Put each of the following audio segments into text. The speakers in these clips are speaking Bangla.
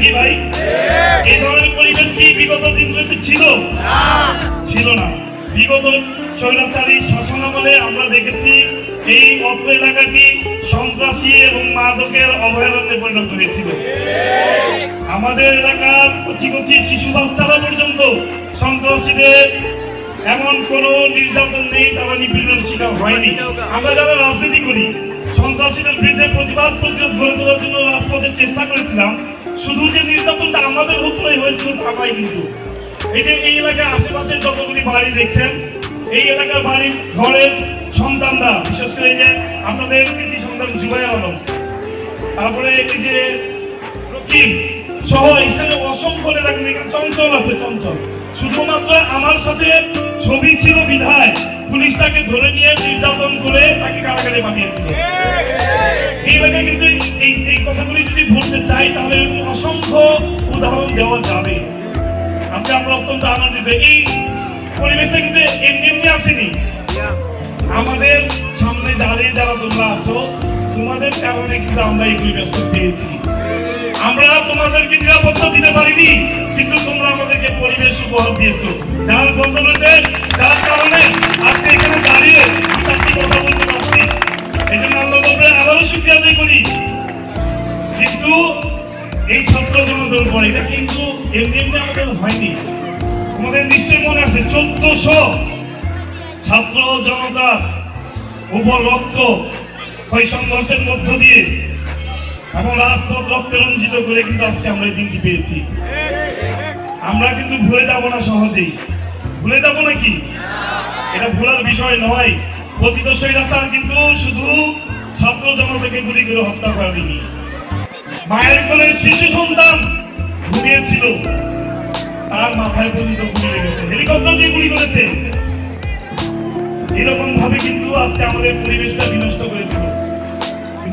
নাকি ভাই। এই ধরনের পরিবেশ কি বিগত দিনগুলোতে ছিল? ছিল না। বিগত স্বৈরাচারী শাসন আমলে আমরা দেখেছি এই অত্র এলাকাটি সন্ত্রাসী এবং মাদকের অভয়ারণ্যে পরিণত হয়েছিল। আমাদের এলাকার কচি কচি শিশু বাচ্চারা পর্যন্ত সন্ত্রাসীদের এমন কোন নির্যাতন নেই তারা নিপীড়নের শিকার হয়নি। আমরা যারা রাজনীতি করি সন্ত্রাসীদের বিরুদ্ধে প্রতিবাদ প্রতিরোধ গড়ে তোলার জন্য রাজপথে চেষ্টা করেছিলাম। শুধু যে নির্যাতনটা আমাদের উপরে হয়েছিল, তা নয় কিন্তু। এই যে এই এলাকার আশেপাশে যতগুলি বাড়ি দেখছেন, এই এলাকার বাড়ির ঘরের সন্তানরা, বিশেষ করে এই যে আপনাদের কৃতি সন্তান জুবাই আলম, তারপরে এই যে রকিব সহ এখানে অসংখ্য নেতা চঞ্চল আছে, চঞ্চল। শুধুমাত্র আমার সাথে ছবি ছিল বিধায়, পুলিশ তাকে ধরে নিয়ে নির্যাতন করে তাকে কারাগারে পাঠিয়েছিল। এই এলাকায় কিন্তু দেওয়া যাবে। আচ্ছা আমরা অত্যন্ত আনন্দিত। এই পরিবেশটা কিন্তু এমনি এমনি আসেনি। আমাদের সামনে যারে যারা তোমরা আছো, তোমাদের কারণে কিন্তু আমরা এই পরিবেশটা পেয়েছি। আমরা তোমাদেরকে নিরাপত্তা দিতে পারিনি, কিন্তু তোমরা আমাদেরকে পরিবেশ উপহার দিয়েছ। যার বদলতে যার কারণে আজকে এখানে দাঁড়িয়ে চারটি কথা বলতে পারছি। এই জন্য বলবে আবারও শুক্রিয়া আদায় করি। কিন্তু এই ছাত্র জনতার পর এটা কিন্তু এমনি আমাদের হয়নি। তোমাদের নিশ্চয়ই মনে আছে, চোদ্দশো ছাত্র জনতা রক্ত ক্ষয় সংঘর্ষের মধ্য দিয়ে এবং রাজপথ রক্তে রঞ্জিত করে কিন্তু আজকে আমরা এই দিনটি পেয়েছি। আমরা কিন্তু ভুলে যাব না সহজেই। ভুলে যাব নাকি এটা ভুলার বিষয় নয়। পতিত স্বৈরাচার কিন্তু শুধু ছাত্র জনতাকে গুলি করে হত্যা করেনি। মায়ের কোলে শিশু সন্তান ঘুমিয়েছিল। তার মাথায় পর্যন্ত গুলি লেগেছে। হেলিকপ্টার দিয়ে গুলি করেছে। এরকম ভাবে কিন্তু আজকে আমাদের পরিবেশটা বিনষ্ট করেছিল।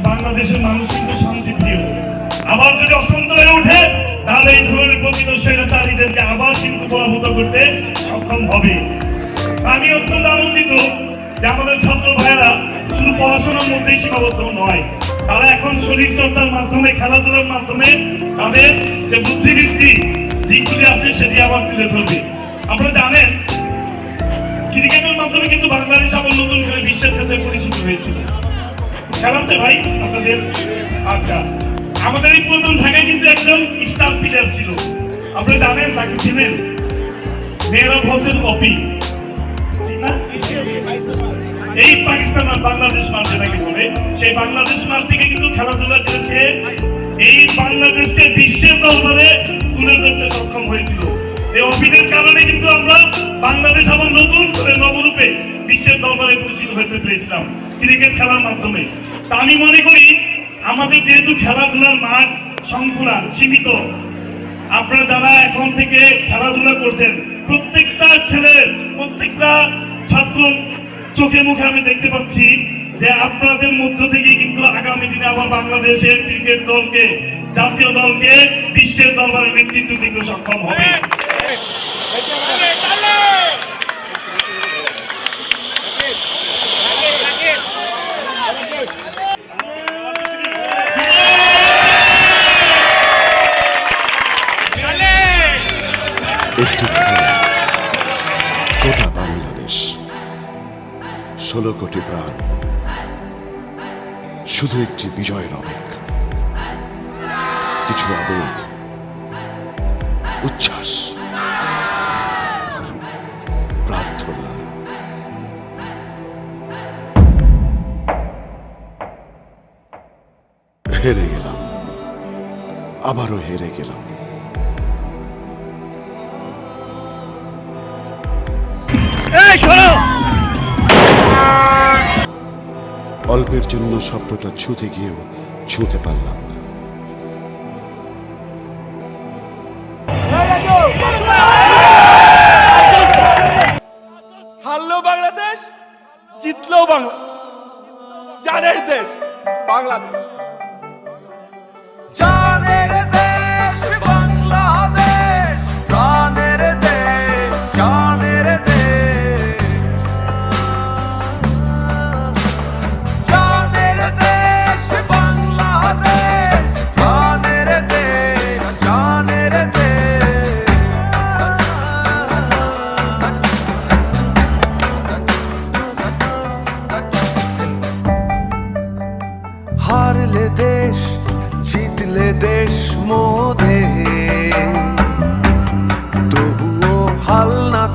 বাংলাদেশের মানুষ কিন্তু শান্তিপ্রিয়। আবার যদি অশান্ত হয়ে ওঠে, তাহলে এই ধরনের প্রতিত স্বৈরাচারীদেরকে আবার কিন্তু পরাভূত করতে সক্ষম হবে। আমি অত্যন্ত আনন্দিত যে আমাদের ছাত্র ভাইয়েরা শুধু পড়াশোনার মধ্যেই সীমাবদ্ধ নয় তারা এখন শরীর চর্চার মাধ্যমে, খেলাধুলার মাধ্যমে তাদের যে বুদ্ধিবৃত্তি দিকগুলি আছে সেটি আবার তুলে ধরবে। আপনারা জানেন, ক্রিকেটের মাধ্যমে কিন্তু বাংলাদেশ আবার নতুন করে বিশ্বের কাছে পরিচিত হয়েছিল খেলা আছে ভাই আপনাদের? আচ্ছা আমাদের এই প্রথম ঢাকায় কিন্তু একজন স্টার প্লেয়ার ছিল। আপনারা জানেন, তাকে ছিলেন মেহরাব হোসেন অপি? এই পাকিস্তান আর বাংলাদেশ মাঠ যেটাকে বলে? সেই বাংলাদেশ মাঠ থেকে কিন্তু খেলাধুলা করে সে এই বাংলাদেশকে বিশ্বের দরবারে তুলে ধরতে সক্ষম হয়েছিল। এই অপিদের কারণে কিন্তু আমরা বাংলাদেশ আবার নতুন করে নবরূপে বিশ্বের দরবারে পরিচিত হতে পেরেছিলাম ক্রিকেট খেলার মাধ্যমে। তা আমি মনে করি আমাদের যেহেতু খেলাধুলার মাঠ সংকুলান, সীমিত, আপনারা যারা এখন থেকে খেলাধুলা করছেন, প্রত্যেকটা ছেলে প্রত্যেকটা ছাত্র চোখে মুখে আমি দেখতে পাচ্ছি যে আপনাদের মধ্য থেকে কিন্তু আগামী দিনে আবার বাংলাদেশের ক্রিকেট দলকে, জাতীয় দলকে বিশ্বের দরবারে নেতৃত্ব দিতে সক্ষম হবে। একটি ষোলো কোটি প্রাণ। শুধু একটি বিজয়ের অপেক্ষা। কিছু আবেগ, উচ্ছ্বাস, প্রার্থনা। হেরে গেলাম। আবারও হেরে গেলাম। অল্পের জন্য স্বপ্নটা ছুঁতে গিয়েও ছুঁতে পারলাম না। হারলো বাংলাদেশ, জিতলো বাংলা জানের দেশ, বাংলাদেশ।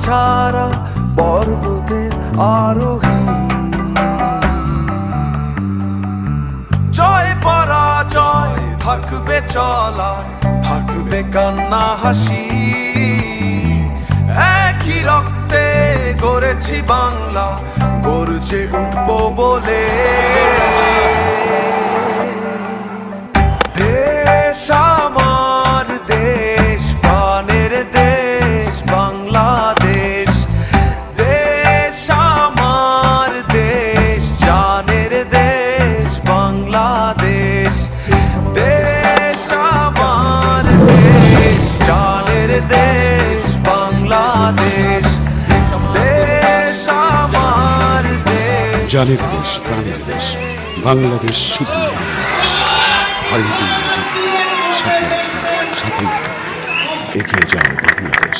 ছাড়া পর্বতের আরোহী। জয় পরাজয়, থাকবে চলায় থাকবে কান্না হাসি। একই রক্তে গড়েছি বাংলা, গড়ছে উঠবো বলে জানের দেশ প্রাণের দেশ বাংলাদেশ শুধু বাংলাদেশ হারিয়ে। সাথে থাকব। এগিয়ে যাও বাংলাদেশ